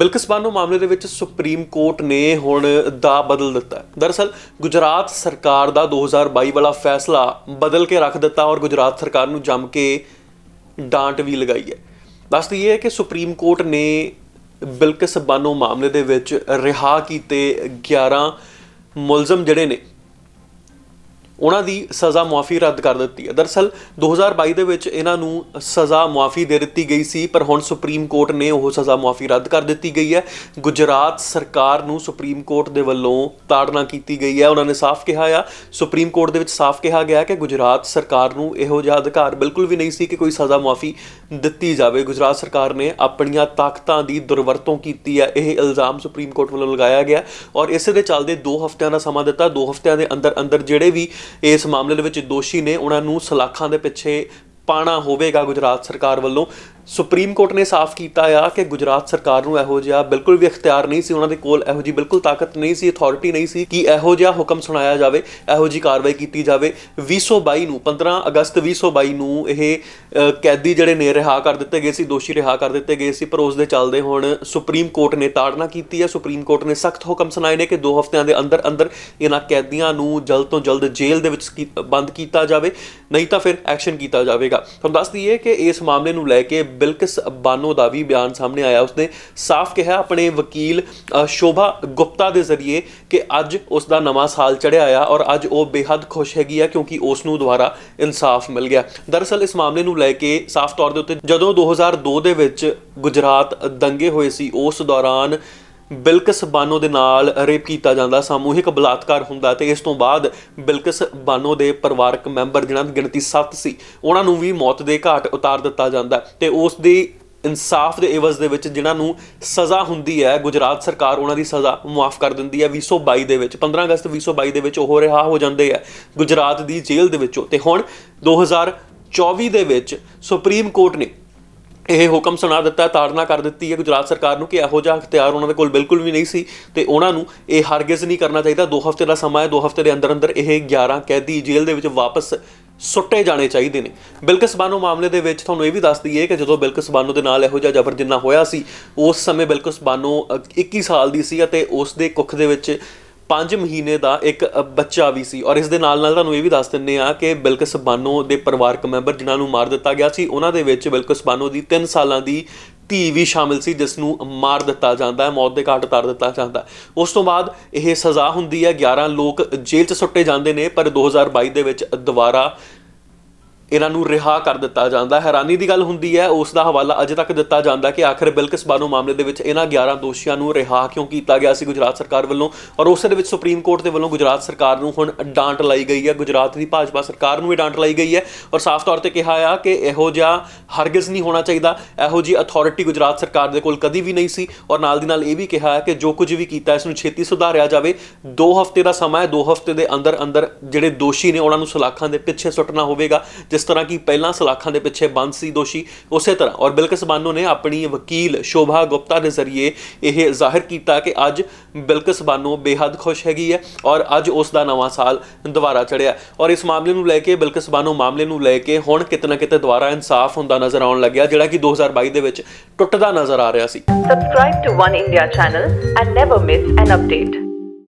ਬਿਲਕਿਸ ਬਾਨੋ ਮਾਮਲੇ ਦੇ ਵਿੱਚ ਸੁਪਰੀਮ ਕੋਰਟ ਨੇ ਹੁਣ ਦਾ ਬਦਲ ਦਿੱਤਾ ਦਰਅਸਲ, ਗੁਜਰਾਤ ਸਰਕਾਰ ਦਾ 2022 ਵਾਲਾ ਫੈਸਲਾ ਬਦਲ ਕੇ ਰੱਖ ਦਿੱਤਾ ਔਰ ਗੁਜਰਾਤ ਸਰਕਾਰ ਨੂੰ ਜੰਮ ਕੇ ਡਾਂਟ ਵੀ ਲਗਾਈ ਹੈ। ਦੱਸਦੀ ਇਹ ਹੈ ਕਿ ਸੁਪਰੀਮ ਕੋਰਟ ਨੇ ਬਿਲਕਿਸ ਬਾਨੋ ਮਾਮਲੇ ਦੇ ਵਿੱਚ ਰਿਹਾ ਕੀਤੇ 11 ਮੁਲਜ਼ਮ ਜਿਹੜੇ ਨੇ ਉਹਨਾਂ ਦੀ ਸਜ਼ਾ ਮੁਆਫੀ ਰੱਦ ਕਰ ਦਿੱਤੀ ਹੈ। ਦਰਅਸਲ 2022 ਦੇ ਵਿੱਚ ਇਹਨਾਂ ਨੂੰ ਸਜ਼ਾ ਮੁਆਫੀ ਦੇ ਦਿੱਤੀ ਗਈ ਸੀ, ਪਰ ਹੁਣ ਸੁਪਰੀਮ ਕੋਰਟ ਨੇ ਉਹ ਸਜ਼ਾ ਮੁਆਫੀ ਰੱਦ ਕਰ ਦਿੱਤੀ ਗਈ ਹੈ। ਗੁਜਰਾਤ ਸਰਕਾਰ ਨੂੰ ਸੁਪਰੀਮ ਕੋਰਟ ਦੇ ਵੱਲੋਂ ਤਾੜਨਾ ਕੀਤੀ ਗਈ ਹੈ। ਉਹਨਾਂ ਨੇ ਸਾਫ਼ ਕਿਹਾ ਆ, ਸੁਪਰੀਮ ਕੋਰਟ ਦੇ ਵਿੱਚ ਸਾਫ਼ ਕਿਹਾ ਗਿਆ ਕਿ ਗੁਜਰਾਤ ਸਰਕਾਰ ਨੂੰ ਇਹੋ ਜਿਹਾ ਅਧਿਕਾਰ ਬਿਲਕੁਲ ਵੀ ਨਹੀਂ ਸੀ ਕਿ ਕੋਈ ਸਜ਼ਾ ਮੁਆਫੀ ਦਿੱਤੀ ਜਾਵੇ। ਗੁਜਰਾਤ ਸਰਕਾਰ ਨੇ ਆਪਣੀਆਂ ਤਾਕਤਾਂ ਦੀ ਦੁਰਵਰਤੋਂ ਕੀਤੀ ਹੈ। ਇਹ ਇਲਜ਼ਾਮ ਸੁਪਰੀਮ ਕੋਰਟ ਵੱਲੋਂ ਲਗਾਇਆ ਗਿਆ ਔਰ ਇਸੇ ਦੇ ਚੱਲਦੇ 2 ਹਫ਼ਤਿਆਂ ਦਾ ਸਮਾਂ ਦਿੱਤਾ। 2 ਹਫ਼ਤਿਆਂ ਦੇ ਅੰਦਰ ਅੰਦਰ ਜਿਹੜੇ ਵੀ ਇਸ ਮਾਮਲੇ ਦੇ ਵਿੱਚ ਦੋਸ਼ੀ ਨੇ ਉਹਨਾਂ ਨੂੰ ਸਲਾਖਾਂ ਦੇ ਪਿੱਛੇ ਪਾਣਾ ਹੋਵੇਗਾ ਗੁਜਰਾਤ ਸਰਕਾਰ ਵੱਲੋਂ। ਸੁਪਰੀਮ ਕੋਰਟ ਨੇ ਸਾਫ਼ ਕੀਤਾ ਆ ਕਿ ਗੁਜਰਾਤ ਸਰਕਾਰ ਨੂੰ ਇਹੋ ਜਿਹਾ ਬਿਲਕੁਲ ਵੀ ਇਖਤਿਆਰ ਨਹੀਂ ਸੀ, ਉਹਨਾਂ ਦੇ ਕੋਲ ਇਹੋ ਜੀ ਬਿਲਕੁਲ ਤਾਕਤ ਨਹੀਂ ਸੀ ਅਥਾਰਟੀ ਨਹੀਂ ਸੀ ਕਿ ਇਹੋ ਜਿਹਾ ਹੁਕਮ ਸੁਣਾਇਆ ਜਾਵੇ, ਇਹੋ ਜੀ ਕਾਰਵਾਈ ਕੀਤੀ ਜਾਵੇ। 2022 ਨੂੰ 15 ਅਗਸਤ 2022 ਨੂੰ ਇਹ ਕੈਦੀ ਜਿਹੜੇ ਨੇ ਰਿਹਾ ਕਰ ਦਿੱਤੇ ਗਏ ਸੀ, ਦੋਸ਼ੀ ਰਿਹਾ ਕਰ ਦਿੱਤੇ ਗਏ ਸੀ, ਪਰ ਉਸ ਦੇ ਚੱਲਦੇ ਹੁਣ ਸੁਪਰੀਮ ਕੋਰਟ ਨੇ ਤਾੜਨਾ ਕੀਤੀ ਹੈ ਸੁਪਰੀਮ ਕੋਰਟ ਨੇ ਸਖਤ ਹੁਕਮ ਸੁਣਾਏ ਨੇ ਕਿ 2 ਹਫ਼ਤਿਆਂ ਦੇ ਅੰਦਰ ਅੰਦਰ ਇਹਨਾਂ ਕੈਦੀਆਂ ਨੂੰ ਜਲਦ ਤੋਂ ਜਲਦ ਜੇਲ੍ਹ ਦੇ ਵਿੱਚ ਕੀ- ਬੰਦ ਕੀਤਾ ਜਾਵੇ, ਨਹੀਂ ਤਾਂ ਫਿਰ ਐਕਸ਼ਨ ਕੀਤਾ ਜਾਵੇਗਾ। ਤੁਹਾਨੂੰ ਦੱਸ ਦਈਏ ਕਿ ਇਸ ਮਾਮਲੇ ਨੂੰ ਲੈ ਕੇ ਬਿਲਕਿਸ ਬਾਨੋ ਦਾ ਵੀ ਬਿਆਨ ਸਾਹਮਣੇ ਆਇਆ। ਉਸਨੇ ਸਾਫ਼ ਕਿਹਾ ਆਪਣੇ ਵਕੀਲ ਸ਼ੋਭਾ ਗੁਪਤਾ ਦੇ ਜ਼ਰੀਏ ਕਿ ਅੱਜ ਉਸ ਦਾ ਨਵਾਂ ਸਾਲ ਚੜਿਆ ਆ ਔਰ ਅੱਜ ਉਹ ਬੇਹੱਦ ਖੁਸ਼ ਹੈਗੀ ਆ ਕਿਉਂਕਿ ਉਸ ਨੂੰ ਦੁਬਾਰਾ ਇਨਸਾਫ ਮਿਲ ਗਿਆ। ਦਰਅਸਲ, ਇਸ ਮਾਮਲੇ ਨੂੰ ਲੈ ਕੇ ਸਾਫ਼ ਤੌਰ ਦੇ ਉੱਤੇ ਜਦੋਂ 2002 ਦੇ ਵਿੱਚ ਗੁਜਰਾਤ ਦੰਗੇ ਹੋਏ ਸੀ, ਉਸ ਦੌਰਾਨ ਬਿਲਕਿਸ ਬਾਨੋ ਦੇ ਨਾਲ ਰੇਪ ਕੀਤਾ ਜਾਂਦਾ, ਸਮੂਹਿਕ ਬਲਾਤਕਾਰ ਹੁੰਦਾ ਤੇ ਇਸ ਤੋਂ ਬਾਅਦ ਬਿਲਕਿਸ ਬਾਨੋ ਦੇ ਪਰਿਵਾਰਕ ਮੈਂਬਰ ਜਿਨ੍ਹਾਂ ਦੀ ਗਿਣਤੀ 7 ਸੀ, ਉਹਨਾਂ ਨੂੰ ਵੀ ਮੌਤ ਦੇ ਘਾਟ ਉਤਾਰ ਦਿੱਤਾ ਜਾਂਦਾ ਹੈ ਤੇ ਉਸ ਦੀ ਇਨਸਾਫ ਦੇ ਇਵਜ਼ ਦੇ ਵਿੱਚ ਜਿਨ੍ਹਾਂ ਨੂੰ ਸਜ਼ਾ ਹੁੰਦੀ ਹੈ, ਗੁਜਰਾਤ ਸਰਕਾਰ ਉਹਨਾਂ ਦੀ ਸਜ਼ਾ ਮੁਆਫ ਕਰ ਦਿੰਦੀ ਹੈ 2022 ਦੇ ਵਿੱਚ 15 ਅਗਸਤ 2022 ਦੇ ਵਿੱਚ ਉਹ ਰਿਹਾ ਹੋ ਜਾਂਦੇ ਆ ਗੁਜਰਾਤ ਦੀ ਜੇਲ੍ਹ ਦੇ ਵਿੱਚੋਂ ਤੇ ਹੁਣ 2024 ਦੇ ਵਿੱਚ ਸੁਪਰੀਮ ਕੋਰਟ ਨੇ ਇਹ ਹੁਕਮ ਸੁਣਾ ਦਿੱਤਾ ਤਾੜਨਾ ਕਰ ਦਿੱਤੀ ਹੈ ਗੁਜਰਾਤ ਸਰਕਾਰ ਨੂੰ ਕਿ ਇਹੋ ਜਿਹਾ ਅਖਤਿਆਰ ਉਹਨਾਂ ਦੇ ਕੋਲ ਬਿਲਕੁਲ ਵੀ ਨਹੀਂ ਸੀ ਤੇ ਉਹਨਾਂ ਨੂੰ ਇਹ ਹਰਗਿਜ਼ ਨਹੀਂ ਕਰਨਾ ਚਾਹੀਦਾ। 2 ਹਫ਼ਤੇ ਦਾ ਸਮਾਂ ਹੈ 2 ਹਫ਼ਤੇ ਦੇ ਅੰਦਰ ਅੰਦਰ ਇਹ 11 ਕੈਦੀ ਜੇਲ੍ਹ ਦੇ ਵਿੱਚ ਵਾਪਸ ਸੁੱਟੇ ਜਾਣੇ ਚਾਹੀਦੇ ਨੇ। ਬਿਲਕਿਸ ਬਾਨੋ ਮਾਮਲੇ ਦੇ ਵਿੱਚ ਤੁਹਾਨੂੰ ਇਹ ਵੀ ਦੱਸ ਦਈਏ ਕਿ ਜਦੋਂ ਬਿਲਕਿਸ ਬਾਨੋ ਦੇ ਨਾਲ ਇਹੋ ਜਿਹਾ ਜਬਰ ਜਿੰਨਾ ਹੋਇਆ ਸੀ ਉਸ ਸਮੇਂ ਬਿਲਕਿਸ ਬਾਨੋ ਅ, 21 ਸਾਲ ਦੀ ਸੀ ਅਤੇ ਉਸ ਦੇ ਕੁੱਖ ਦੇ ਵਿੱਚ 5 ਮਹੀਨੇ ਦਾ ਇੱਕ ਬੱਚਾ ਵੀ ਸੀ। ਔਰ ਇਸ ਦੇ ਨਾਲ ਨਾਲ ਤੁਹਾਨੂੰ ਇਹ ਵੀ ਦੱਸ ਦਿੰਨੇ ਆ ਕਿ ਬਿਲਕਿਸ ਬਾਨੋ ਦੇ ਪਰਿਵਾਰਕ ਮੈਂਬਰ ਜਿਨ੍ਹਾਂ ਨੂੰ ਮਾਰ ਦਿੱਤਾ ਗਿਆ ਸੀ, ਉਹਨਾਂ ਦੇ ਵਿੱਚ ਬਿਲਕਿਸ ਬਾਨੋ ਦੀ 3 ਸਾਲਾਂ ਦੀ ਧੀ ਵੀ ਸ਼ਾਮਿਲ ਸੀ, ਜਿਸ ਨੂੰ ਮਾਰ ਦਿੱਤਾ ਜਾਂਦਾ ਹੈ, ਮੌਤ ਦੇ ਘਾਟ ਉਤਾਰ ਦਿੱਤਾ ਜਾਂਦਾ ਉਸ ਤੋਂ ਬਾਅਦ ਇਹ ਸਜ਼ਾ ਹੁੰਦੀ ਹੈ 11 ਲੋਕ ਜੇਲ੍ਹ 'ਚ ਸੁੱਟੇ ਜਾਂਦੇ ਨੇ, ਪਰ 2022 ਦੇ ਵਿੱਚ ਦੁਬਾਰਾ ਇਹਨਾਂ ਨੂੰ ਰਿਹਾ ਕਰ ਦਿੱਤਾ ਜਾਂਦਾ। ਹੈਰਾਨੀ ਦੀ ਗੱਲ ਹੁੰਦੀ ਹੈ, ਉਸ ਦਾ ਹਵਾਲਾ ਅਜੇ ਤੱਕ ਦਿੱਤਾ ਜਾਂਦਾ ਕਿ ਆਖਰ ਬਿਲਕਿਸ ਬਾਨੋ ਮਾਮਲੇ ਦੇ ਵਿੱਚ ਇਹਨਾਂ 11 ਦੋਸ਼ੀਆਂ ਨੂੰ ਰਿਹਾ ਕਿਉਂ ਕੀਤਾ ਗਿਆ ਸੀ ਗੁਜਰਾਤ ਸਰਕਾਰ ਵੱਲੋਂ? ਔਰ ਉਸ ਦੇ ਵਿੱਚ ਸੁਪਰੀਮ ਕੋਰਟ ਦੇ ਵੱਲੋਂ ਗੁਜਰਾਤ ਸਰਕਾਰ ਨੂੰ ਹੁਣ ਡਾਂਟ ਲਾਈ ਗਈ ਹੈ। ਗੁਜਰਾਤ ਦੀ ਭਾਜਪਾ ਸਰਕਾਰ ਨੂੰ ਵੀ ਡਾਂਟ ਲਾਈ ਗਈ ਹੈ। ਔਰ ਸਾਫ਼ ਤੌਰ ਤੇ ਕਿਹਾ ਆ ਕਿ ਇਹੋ ਜਿਹਾ ਹਰਗਿਜ਼ ਨਹੀਂ ਹੋਣਾ ਚਾਹੀਦਾ। ਇਹੋ ਜੀ ਅਥਾਰਟੀ ਗੁਜਰਾਤ ਸਰਕਾਰ ਦੇ ਕੋਲ ਕਦੀ ਵੀ ਨਹੀਂ ਸੀ। ਔਰ ਨਾਲ ਦੀ ਨਾਲ ਇਹ ਵੀ ਕਿਹਾ ਹੈ ਕਿ ਜੋ ਕੁਝ ਵੀ ਕੀਤਾ, ਇਸ ਨੂੰ ਛੇਤੀ ਸੁਧਾਰਿਆ ਜਾਵੇ। 2 ਹਫ਼ਤੇ ਦਾ ਸਮਾਂ ਹੈ 2 ਹਫ਼ਤੇ ਦੇ ਅੰਦਰ ਅੰਦਰ ਜਿਹੜੇ ਦੋਸ਼ੀ ਨੇ ਉਹਨਾਂ ਨੂੰ ਸਲਾਖਾਂ ਦੇ ਪਿੱਛੇ ਸੁੱਟਣਾ ਹੋਵੇਗਾ, ਜਿਸ ਤਰ੍ਹਾਂ ਕਿ ਪਹਿਲਾਂ ਸਲਾਖਾਂ ਦੇ ਪਿੱਛੇ ਬੰਦ ਸੀ ਦੋਸ਼ੀ, ਉਸੇ ਤਰ੍ਹਾਂ। ਔਰ ਬਿਲਕਿਸ ਬਾਨੋ ਨੇ ਆਪਣੀ ਵਕੀਲ ਸ਼ੋਭਾ ਗੁਪਤਾ ਦੇ ਜ਼ਰੀਏ ਇਹ ਜ਼ਾਹਿਰ ਕੀਤਾ ਕਿ ਅੱਜ ਬਿਲਕਿਸ ਬਾਨੋ ਬੇਹੱਦ ਖੁਸ਼ ਹੈਗੀ ਹੈ ਔਰ ਅੱਜ ਉਸ ਦਾ ਨਵਾਂ ਸਾਲ ਦੁਬਾਰਾ ਚੜਿਆ ਔਰ ਇਸ ਮਾਮਲੇ ਨੂੰ ਲੈ ਕੇ ਬਿਲਕਿਸ ਬਾਨੋ ਮਾਮਲੇ ਨੂੰ ਲੈ ਕੇ ਹੁਣ ਕਿਤੇ ਨਾ ਕਿਤੇ ਦੁਬਾਰਾ ਇਨਸਾਫ ਹੁੰਦਾ ਨਜ਼ਰ ਆਉਣ ਲੱਗਿਆ, ਜਿਹੜਾ ਕਿ 2022 ਦੇ ਵਿੱਚ ਟੁੱਟਦਾ ਨਜ਼ਰ ਆ ਰਿਹਾ ਸੀ। Subscribe to One India channel and never miss an update.